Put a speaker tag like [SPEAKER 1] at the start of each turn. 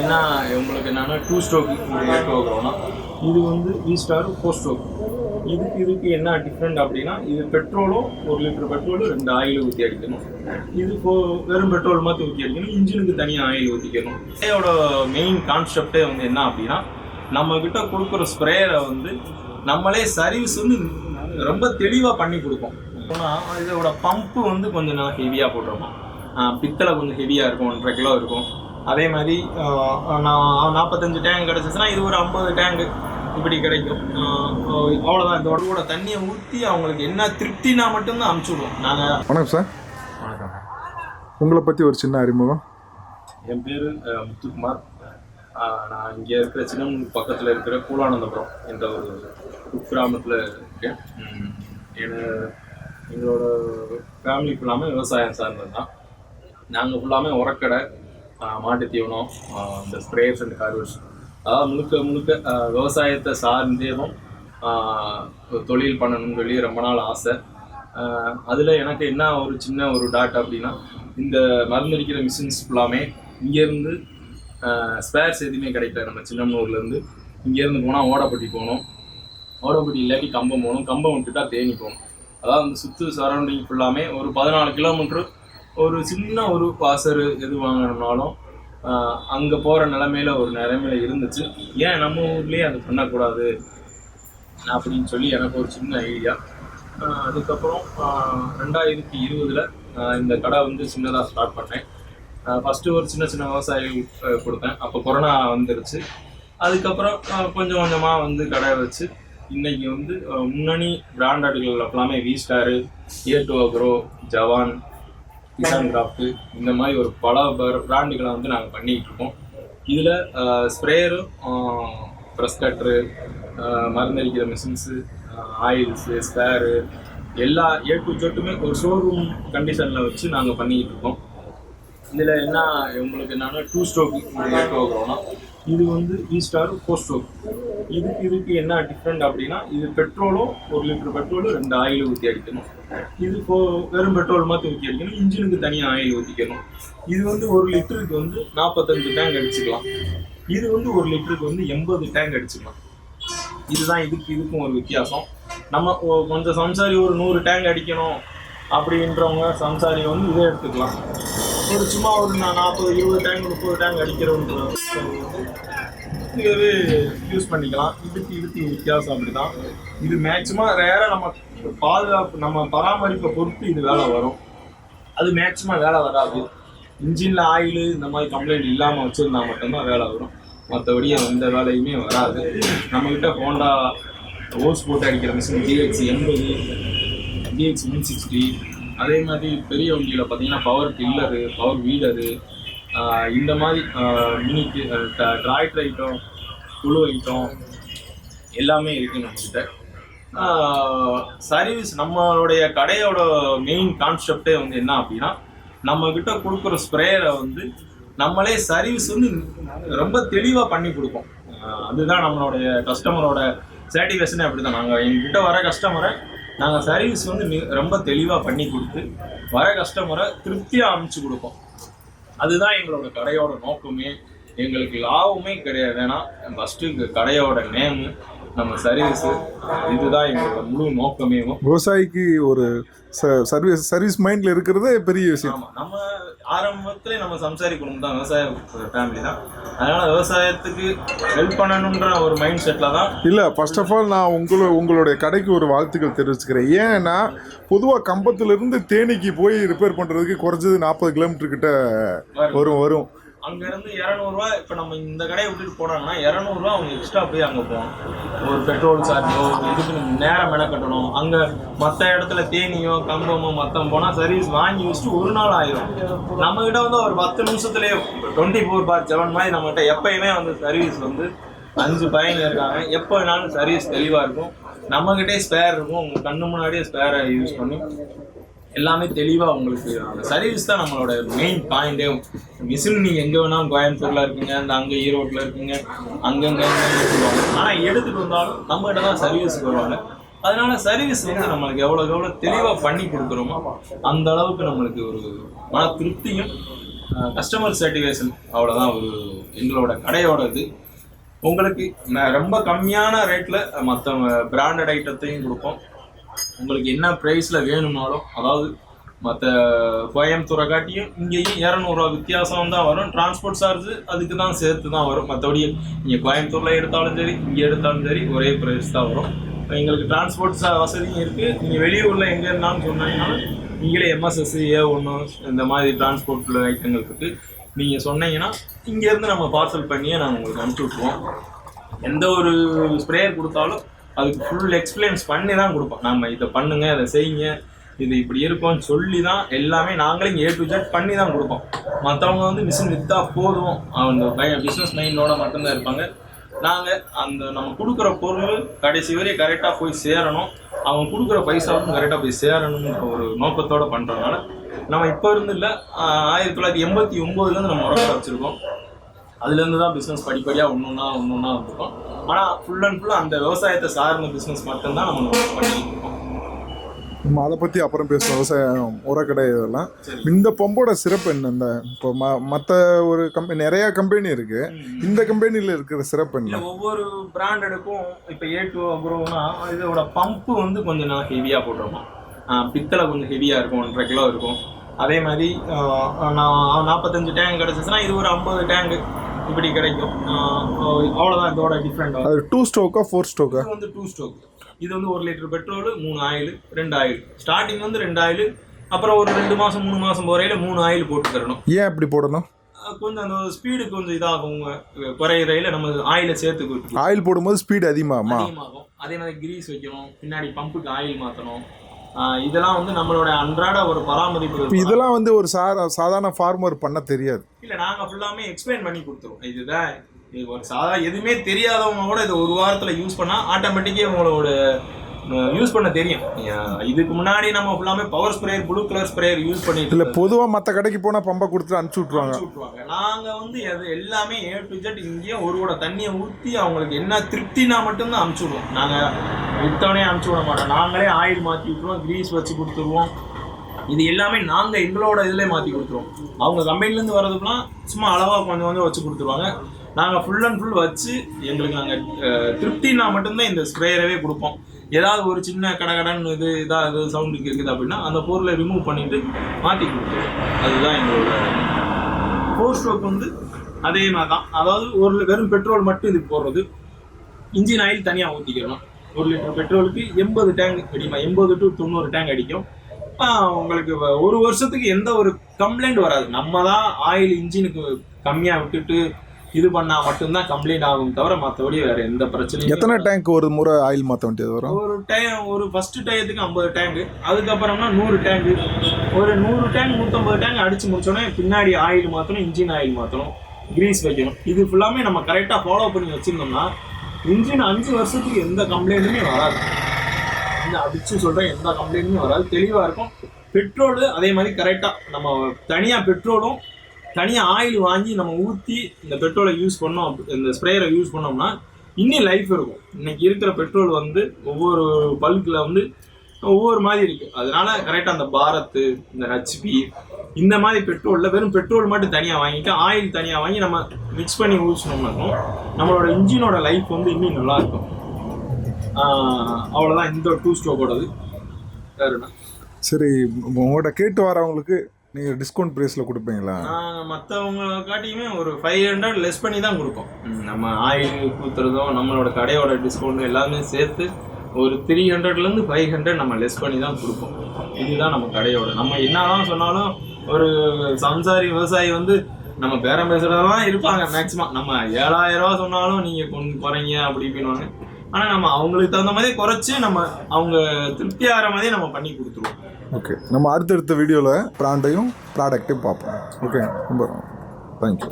[SPEAKER 1] என்ன உங்களுக்கு என்னன்னா டூ ஸ்ட்ரோக் ஏற்றுவோம்னா இது வந்து வி ஸ்டார் ஃபோர் ஸ்ட்ரோக் இதுக்கு இதுக்கு என்ன டிஃப்ரெண்ட் அப்படின்னா இது பெட்ரோலும் ஒரு லிட்டர் பெட்ரோலும் ரெண்டு ஆயில் ஊற்றி அடிக்கணும். இது இப்போ வெறும் பெட்ரோல் மாற்றி ஊற்றி அடிக்கணும். இன்ஜினுக்கு தனியாக ஆயில் ஊற்றிக்கணும் இதோட மெயின் கான்செப்டே வந்து என்ன அப்படின்னா நம்ம கிட்ட கொடுக்குற ஸ்ப்ரேயரை வந்து நம்மளே சர்வீஸ் வந்து ரொம்ப தெளிவாக பண்ணி கொடுப்போம் ஆனால் இதோட பம்பு வந்து கொஞ்சம் நல்லா ஹெவியாக போட்டிருப்போம் பித்தளை கொஞ்சம் ஹெவியாக இருக்கும் ஒன்றரை கிலோ இருக்கும். அதே மாதிரி நான் நாற்பத்தஞ்சு டேங்க் கிடச்சிச்சுன்னா இது ஒரு ஐம்பது டேங்க் இப்படி கிடைக்கும். அவ்வளோதான் இந்த உடம்போட தண்ணியை ஊற்றி அவங்களுக்கு என்ன திருப்தினா மட்டும்தான் அமுச்சு விடுவோம். நாங்கள்
[SPEAKER 2] வணக்கம் சார்.
[SPEAKER 1] வணக்கம்.
[SPEAKER 2] உங்களை பற்றி ஒரு சின்ன அறிமுகம்.
[SPEAKER 1] என் பேர் முத்துக்குமார். நான் இங்கே இருக்கிற சின்னமனூர் பக்கத்தில் இருக்கிற கூலானந்தபுரம் என்ற ஒரு குக்கிராமத்தில் இருக்கேன். என எங்களோட ஃபேமிலி ஃபுல்லாமே விவசாயம் சார்ந்தது தான் நாங்கள் ஃபுல்லாமே உரக்கடை மாட்டு தீவனம் இந்த ஸ்ப்ரேயர்ஸ் அண்ட் கார்வர்ஸ் அதாவது முழுக்க முழுக்க விவசாயத்தை சார்ந்தேவும் ஒரு தொழில் பண்ணணும்னு சொல்லி ரொம்ப நாள் ஆசை. அதில் எனக்கு என்ன ஒரு சின்ன ஒரு டாட் அப்படின்னா இந்த மருந்தடிக்கிற மிஷின்ஸ் ஃபுல்லாமே இங்கேருந்து ஸ்பேர்ஸ் எதுவுமே கிடைக்கல. நம்ம சின்னமனூர்லேருந்து இங்கேருந்து போனால் ஓடப்பட்டி போகணும். ஓடப்பட்டி இல்லாட்டி கம்பம் போகணும். கம்பம் விட்டுட்டா தேனி போகணும். அதாவது அந்த சுற்று சரௌண்டிங் ஃபுல்லாமே ஒரு பதினாலு கிலோமீட்ரு ஒரு சின்ன ஒரு பாசர் எது வாங்கணும்னாலும் அங்கே போகிற நிலமையில ஒரு நிலைமையில இருந்துச்சு. ஏன் நம்ம ஊர்லேயே அதை பண்ணக்கூடாது அப்படின்னு சொல்லி எனக்கு ஒரு சின்ன ஐடியா அதுக்கப்புறம் ரெண்டாயிரத்தி இருபதில் இந்த கடை வந்து சின்னதாக ஸ்டார்ட் பண்ணேன். ஃபஸ்ட்டு ஒரு சின்ன சின்ன விவசாயிகள் கொடுத்தேன். அப்போ கொரோனா வந்துருச்சு. அதுக்கப்புறம் கொஞ்சம் கொஞ்சமாக வந்து கடை வச்சு இன்றைக்கி வந்து முன்னணி பிராண்டட்கள் எல்லாமே வி ஸ்டாரு ஏ டு அக்ரோ ஜவான் கிசான் கிராஃப்ட் இந்த மாதிரி ஒரு பல பிராண்டுகளை வந்து நாங்கள் பண்ணிக்கிட்டு இருக்கோம். இதில் ஸ்ப்ரேயரும் ப்ரெஸ் கட்ரு மருந்தடிக்கிற மிஷின்ஸு ஆயில்ஸு ஸ்பேரு எல்லா ஏ டு ஜெட்டுமே ஒரு ஷோரூம் கண்டிஷனில் வச்சு நாங்கள் பண்ணிக்கிட்டு இருக்கோம். இதில் என்ன உங்களுக்கு என்னென்னா டூ ஸ்ட்ரோக்கு எடுத்து வைக்கிறோம்னா இது வந்து இ ஸ்டார் ஃபோர் ஸ்ட்ரோக் இதுக்கு இதுக்கு என்ன டிஃப்ரெண்ட் அப்படின்னா இது பெட்ரோலும் ஒரு லிட்டர் பெட்ரோலும் ரெண்டு ஆயில் ஊற்றி அடிக்கணும். இது இப்போ வெறும் பெட்ரோல் மாற்றி ஊற்றி அடிக்கணும். இன்ஜினுக்கு தனியாக ஆயில் ஊற்றிக்கணும் இது வந்து ஒரு லிட்டருக்கு வந்து நாற்பத்தஞ்சு டேங்க் அடிச்சுக்கலாம். இது வந்து ஒரு லிட்டருக்கு வந்து எண்பது டேங்க் அடிச்சுக்கலாம். இதுதான் இதுக்கு இதுக்கும் ஒரு வித்தியாசம். நம்ம கொஞ்சம் சம்சாரி ஒரு நூறு டேங்க் அடிக்கணும் அப்படின்றவங்க சம்சாரி வந்து இதை எடுத்துக்கலாம். ஒரு சும்மா ஒரு நாற்பது இருபது டேங்க் முப்பது டேங்க் அடிக்கிறோன்ற யூஸ் பண்ணிக்கலாம். இதுக்கு இதுக்கு வித்தியாசம் அப்படிதான். இது மேக்சிமம் ரேராக நம்ம பாதுகாப்பு நம்ம பராமரிப்பை பொறுத்து இது வேலை வரும். அது மேக்சிமம் வேலை வராது. இன்ஜினில் ஆயில் இந்த மாதிரி கம்ப்ளைண்ட் இல்லாமல் வச்சுருந்தா மட்டும்தான் வேலை வரும். மற்றபடி எந்த வேலையுமே வராது. நம்மக்கிட்ட ஹோண்டா ஓஸ் போட்டு அடிக்கிற மிஷின் ஜிஎக்ஸ் எண்பது ஜிஎக்ஸ் ஒன் சிக்ஸ்டி அதே மாதிரி பெரிய வண்டியில் பார்த்தீங்கன்னா பவர் டில்லரு பவர் வீலரு இந்த மாதிரி மினி டிராய்ட் ஐட்டம் குழு ஐட்டம் எல்லாமே இருக்குது நம்மக்கிட்ட சர்வீஸ் நம்மளுடைய கடையோட மெயின் கான்செப்டே வந்து என்ன அப்படின்னா நம்ம கிட்ட கொடுக்குற ஸ்ப்ரேயரை வந்து நம்மளே சர்வீஸ் வந்து ரொம்ப தெளிவாக பண்ணி கொடுப்போம். அதுதான் நம்மளுடைய கஸ்டமரோட சாட்டிஸ்ஃபேஷனே அப்படி தான் நாங்கள் எங்ககிட்ட வர கஸ்டமரை நாங்கள் சர்வீஸ் வந்து மி- ரொம்ப தெளிவாக பண்ணி கொடுத்து வர கஸ்டமரை திருப்தியாக அனுப்பிச்சு கொடுப்போம். அதுதான் எங்களோட கடையோட நோக்கமே. எங்களுக்கு லாபமே கிடையாது. ஏன்னா ஃபஸ்ட்டு கடையோட நேமு நம்ம சர்வீஸு இதுதான் எங்களோட முழு நோக்கமே.
[SPEAKER 2] விவசாயிக்கு ஒரு ச சர்வீஸ் சர்வீஸ் மைண்டில் இருக்கிறதே பெரிய விஷயம்.
[SPEAKER 1] நம்ம ஆரம்பத்திலே நம்ம சம்சாரி குடும்பம் தான். விவசாய ஃபேமிலி தான். அதனால விவசாயத்துக்கு ஹெல்ப் பண்ணணுன்ற ஒரு மைண்ட் செட்டில் தான்
[SPEAKER 2] இல்லை ஃபர்ஸ்ட் ஆஃப் ஆல் நான் உங்களோட உங்களுடைய கடைக்கு ஒரு வாழ்த்துக்கள் தெரிவிச்சுக்கிறேன். ஏன்னா பொதுவாக கம்பத்திலிருந்து தேனிக்கு போய் ரிப்பேர் பண்ணுறதுக்கு குறைஞ்சது நாற்பது கிலோமீட்டர் கிட்ட வரும் வரும்.
[SPEAKER 1] அங்க இருந்து இரநூறுவா இப்போ நம்ம இந்த கடையை விட்டுட்டு போனாங்கன்னா இரநூறுவா அவங்க எக்ஸ்ட்ரா போய் அங்கே போகணும் ஒரு பெட்ரோல் சார்ஜோ இதுக்கு நேரம் மெனக்கட்டணும் அங்கே மற்ற இடத்துல தேனியோ கம்பமோ மத்தம் போனால் சர்வீஸ் வாங்கி வச்சுட்டு ஒரு நாள் ஆயிரும். நம்ம கிட்ட வந்து ஒரு பத்து நிமிஷத்துலேயே டுவெண்ட்டி ஃபோர் பார் செவன் மாதிரி நம்மகிட்ட எப்பயுமே வந்து சர்வீஸ் வந்து அஞ்சு பையங்க இருக்காங்க. எப்போ வேணாலும் சர்வீஸ் தெளிவாக இருக்கும். நம்மகிட்டே ஸ்பேர் இருக்கும். உங்க கண்ணு முன்னாடியே ஸ்பேரை யூஸ் பண்ணி எல்லாமே தெளிவாக உங்களுக்கு அந்த சர்வீஸ் தான் நம்மளோட மெயின் பாயிண்டே மிஷின் நீங்கள் எங்கே வேணாலும் கோயம்புத்தூரில் இருக்குங்க அந்த அங்கே ஈரோட்டில் இருக்குங்க அங்கங்கே சொல்லுவாங்க. ஆனால் எடுத்துகிட்டு வந்தாலும் நம்மகிட்ட தான் சர்வீஸுக்கு வருவாங்க. அதனால சர்வீஸ் வந்து நம்மளுக்கு எவ்வளோக்கு எவ்வளோ தெளிவாக பண்ணி கொடுக்குறோமோ அந்த அளவுக்கு நம்மளுக்கு ஒரு மன திருப்தியும் கஸ்டமர் சர்டிஃபிகேஷன் அவ்வளோதான் ஒரு எங்களோட கடையோட இது. உங்களுக்கு ரொம்ப கம்மியான ரேட்டில் மற்ற பிராண்டட் ஐட்டத்தையும் கொடுப்போம். உங்களுக்கு என்ன ப்ரைஸில் வேணும்னாலும் அதாவது மற்ற கோயம்புத்தூரை காட்டியும் இங்கேயும் இரநூறுவா வித்தியாசம் தான் வரும். டிரான்ஸ்போர்ட் சார்ஜ் அதுக்கு தான் சேர்த்து தான் வரும். மற்றபடி நீங்கள் கோயம்புத்தூரில் எடுத்தாலும் சரி இங்கே எடுத்தாலும் சரி ஒரே ப்ரைஸ் தான் வரும். எங்களுக்கு டிரான்ஸ்போர்ட் வசதியும் இருக்குது நீங்கள் வெளியூரில் எங்கே இருந்தாலும் சொன்னீங்கன்னாலும் நீங்களே எம்எஸ்எஸ்சி ஏ ஒன்று இந்த மாதிரி டிரான்ஸ்போர்ட்டில் ஐட்டங்கள் இருக்குது நீங்கள் சொன்னீங்கன்னா இங்கேருந்து நம்ம பார்சல் பண்ணியே நாங்கள் உங்களுக்கு அனுப்பிச்சி விட்ருவோம் எந்த ஒரு ஸ்ப்ரேயர் கொடுத்தாலும் அதுக்கு ஃபுல் எக்ஸ்பிளைன்ஸ் பண்ணி தான் கொடுப்போம். நம்ம இதை பண்ணுங்க அதை செய்யுங்க இது இப்படி இருக்கும்னு சொல்லி தான் எல்லாமே நாங்களே ஏ டு ஜெட் பண்ணி தான் கொடுப்போம். மற்றவங்க வந்து மிஷின் விற்றா போதும். அந்த பிஸ்னஸ் மைண்டோட மட்டும்தான் இருப்பாங்க. நாங்கள் அந்த நம்ம கொடுக்குற பொருள் கடைசி வரையும் கரெக்டாக போய் சேரணும். அவங்க கொடுக்குற பைசாவுக்கும் கரெக்டாக போய் சேரணுங்கிற ஒரு நோக்கத்தோடு பண்ணுறதுனால நம்ம இப்போ இருந்து இல்லை ஆயிரத்தி தொள்ளாயிரத்தி எண்பத்தி ஒம்போதுலேருந்து நம்ம முறை வச்சுருக்கோம். அதுலேருந்து தான் பிஸ்னஸ் படிப்படியாக ஒன்று ஒன்றா ஒன்று ஒன்றா வந்துருக்கோம். ஆனால் ஃபுல் அண்ட் ஃபுல் அந்த விவசாயத்தை சார்ந்த பிஸ்னஸ் மட்டும்தான் நம்ம பண்ணிட்டு இருக்கோம்.
[SPEAKER 2] நம்ம அதை பற்றி அப்புறம் பேசுவோம். விவசாயம் உரக்கடை இதெல்லாம். இந்த பம்போட சிறப்பு என்ன? இந்த இப்போ ம மற்ற ஒரு கம்பெனி நிறையா கம்பெனி இருக்கு. இந்த கம்பெனியில் இருக்கிற சிறப்பு என்ன?
[SPEAKER 1] ஒவ்வொரு பிராண்டடுக்கும் இப்போ ஏ டூ அப்புறம்னா இதோட பம்பு வந்து கொஞ்சம் நல்லா ஹெவியாக போட்டிருப்போம் ஆஹ் பித்தளை கொஞ்சம் ஹெவியாக இருக்கும். ஒன்றரை கிலோ இருக்கும். அதே மாதிரி நான் நாற்பத்தஞ்சு டேங்க் கிடச்சிச்சுன்னா இது ஒரு ஐம்பது டேங்க் இப்படி கிடைக்கும். அவ்வளோதான் இதோட டிஃப்ரெண்ட்
[SPEAKER 2] அது டூ ஸ்டோக்கா ஃபோர் ஸ்டோக்கா
[SPEAKER 1] இது வந்து டூ ஸ்டோக் இது வந்து ஒரு லிட்டர் பெட்ரோல் மூணு ஆயில் ரெண்டு ஆயில் ஸ்டார்டிங் வந்து ரெண்டு ஆயில் அப்புறம் ஒரு ரெண்டு மாதம் மூணு மாதம் போகிறையில மூணு ஆயில் போட்டு தரணும்.
[SPEAKER 2] ஏன் அப்படி போடணும்?
[SPEAKER 1] கொஞ்சம் அந்த ஸ்பீடு கொஞ்சம் இதாகும் குறையிறையில நம்ம ஆயிலை சேர்த்து
[SPEAKER 2] ஆயில் போடும்போது ஸ்பீடு அதிகமாகுமா?
[SPEAKER 1] அதிகமாகும். அதே மாதிரி கிரீஸ் வைக்கணும். பின்னாடி பம்புக்கு ஆயில் மாற்றணும் இதெல்லாம் வந்து நம்மளோட அன்றாட ஒரு பராமரிப்பு
[SPEAKER 2] இதெல்லாம் வந்து ஒரு சாதாரண ஃபார்மர் பண்ண தெரியாது.
[SPEAKER 1] இல்லை நாங்கள் ஃபுல்லாமே எக்ஸ்பிளைன் பண்ணி கொடுத்துருவோம். இதுதான் இது ஒரு சாதா எதுவுமே தெரியாதவங்க கூட இதை ஒரு வாரத்தில் யூஸ் பண்ணால் ஆட்டோமேட்டிக்காக உங்களோட யூஸ் பண்ண தெரியும். இதுக்கு முன்னாடி நம்ம ஃபுல்லாமே power sprayer blue colour sprayer use பண்ணிட்டு
[SPEAKER 2] இல்லை பொதுவாக மற்ற கடைக்கு போனால் பம்பை கொடுத்துட்டு அனுப்பிச்சி விட்ருவாங்க
[SPEAKER 1] விட்ருவாங்க நாங்க வந்து அது எல்லாமே ஏ டு ஜெட் இங்கேயே ஒரு கூட தண்ணியை ஊற்றி அவங்களுக்கு என்ன திருப்தினா மட்டும்தான் அனுப்பிச்சு விடுவோம். நாங்க வித்தவனே அனுப்பிச்சு விட மாட்டோம். நாங்களே ஆயில் மாற்றி விட்டுருவோம் கிரீஸ் வச்சு கொடுத்துருவோம். இது எல்லாமே நாங்க எங்களோட இதுல மாற்றி கொடுத்துருவோம். அவங்க கம்பெனிலேருந்து வர்றதுக்குலாம் சும்மா அளவா கொஞ்சம் கொஞ்சம் வச்சு கொடுத்துருவாங்க. நாங்க ஃபுல் அண்ட் ஃபுல் வச்சு எங்களுக்கு நாங்க அஹ், திருப்தினா மட்டும்தான் இந்த ஸ்ப்ரேயரவே கொடுப்போம். ஏதாவது ஒரு சின்ன கடகடன்னு இது இதாக இது சவுண்டு கேட்குது அப்படின்னா அந்த பொருளை ரிமூவ் பண்ணிட்டு மாற்றி கொடுத்து அதுதான் எங்களோட ஃபோர் ஸ்ட்ரோக் வந்து அதே மாதிரி தான் அதாவது ஒரு வெறும் பெட்ரோல் மட்டும் இதுக்கு போடுறது. இன்ஜின் ஆயில் தனியாக ஊற்றிக்கிறோம் ஒரு லிட்டர் பெட்ரோலுக்கு எண்பது டேங்க் அடிமா எண்பது டு தொண்ணூறு டேங்க் அடிக்கும். உங்களுக்கு ஒரு வருஷத்துக்கு எந்த ஒரு கம்ப்ளைண்ட் வராது. நம்ம தான் ஆயில் இன்ஜினுக்கு கம்மியாக விட்டுட்டு இது பண்ணால் மட்டும்தான் கம்ப்ளைண்ட் ஆகும் தவிர மற்றபடி வேற எந்த பிரச்சனையும்
[SPEAKER 2] எத்தனை டேங்க் ஒரு முறை ஆயில் மாற்ற வேண்டியது வரும்?
[SPEAKER 1] ஒரு டைம் ஒரு ஃபர்ஸ்ட் டயத்துக்கு ஐம்பது டேங்க் அதுக்கப்புறம்னா நூறு டேங்க் ஒரு நூறு டேங்க் நூற்றம்பது டேங்க் அடிச்சு முடிச்சோடனே பின்னாடி ஆயில் மாற்றணும் இன்ஜின் ஆயில் மாற்றணும் கிரீஸ் வைக்கணும். இது ஃபுல்லாமே நம்ம கரெக்டாக ஃபாலோ பண்ணி வச்சிருந்தோம்னா இன்ஜின் அஞ்சு வருஷத்துக்கு எந்த கம்ப்ளைண்ட்டுமே வராது. இந்த அடிச்சு சொல்கிறேன் எந்த கம்ப்ளைண்ட்டுமே வராது. தெளிவாக இருக்கும். பெட்ரோலு அதே மாதிரி கரெக்டாக நம்ம தனியாக பெட்ரோலும் தனியாக ஆயில் வாங்கி நம்ம ஊற்றி இந்த பெட்ரோலை யூஸ் பண்ணோம் அப்படி- இந்த ஸ்ப்ரேயரை யூஸ் பண்ணோம்னா இன்னும் லைஃப் இருக்கும். இன்னைக்கு இருக்கிற பெட்ரோல் வந்து ஒவ்வொரு பல்கில் வந்து ஒவ்வொரு மாதிரி இருக்குது அதனால கரெக்டாக அந்த பாரத் இந்த ஹெச்பி இந்த மாதிரி பெட்ரோலில் வெறும் பெட்ரோல் மட்டும் தனியாக வாங்கிட்டு ஆயில் தனியாக வாங்கி நம்ம மிக்ஸ் பண்ணி ஊசினோம்னாலும் நம்மளோட இன்ஜினோட லைஃப் வந்து இன்னும் நல்லா இருக்கும். இந்த டூ ஸ்டோக்கோடது வேற என்ன?
[SPEAKER 2] சரி உங்கள்கிட்ட கேட்டு வரவங்களுக்கு நீங்கள் டிஸ்கவுண்ட் ப்ரைஸில் கொடுப்பீங்களா?
[SPEAKER 1] மற்றவங்க காட்டியுமே ஒரு ஃபைவ் ஹண்ட்ரட் லெஸ் பண்ணி தான் கொடுப்போம். நம்ம ஆயில் ஊற்றுறதும் நம்மளோட கடையோட டிஸ்கவுண்ட் எல்லாமே சேர்த்து ஒரு த்ரீ ஹண்ட்ரட்லேருந்து ஃபைவ் ஹண்ட்ரட் நம்ம லெஸ் பண்ணி தான் கொடுப்போம். இதுதான் நம்ம கடையோட. நம்ம என்னதான் சொன்னாலும் ஒரு சம்சாரி விவசாயி வந்து நம்ம பேரம் பேசுகிறதெல்லாம் இருப்பாங்க மேக்ஸிமம் நம்ம ஏழாயிரம் ரூபா சொன்னாலும் நீங்கள் கொஞ்சம் குறைங்க அப்படி இப்படின்னு. ஆனால் நம்ம அவங்களுக்கு தகுந்த மாதிரி குறைச்சி நம்ம அவங்க திருப்தி ஆகிற மாதிரி நம்ம பண்ணி கொடுத்துருவோம்.
[SPEAKER 2] ஓகே நம்ம அடுத்தடுத்த வீடியோவில் ப்ராண்டையும் ப்ராடக்ட்டையும் பார்ப்போம். ஓகே ரொம்ப தேங்க்யூ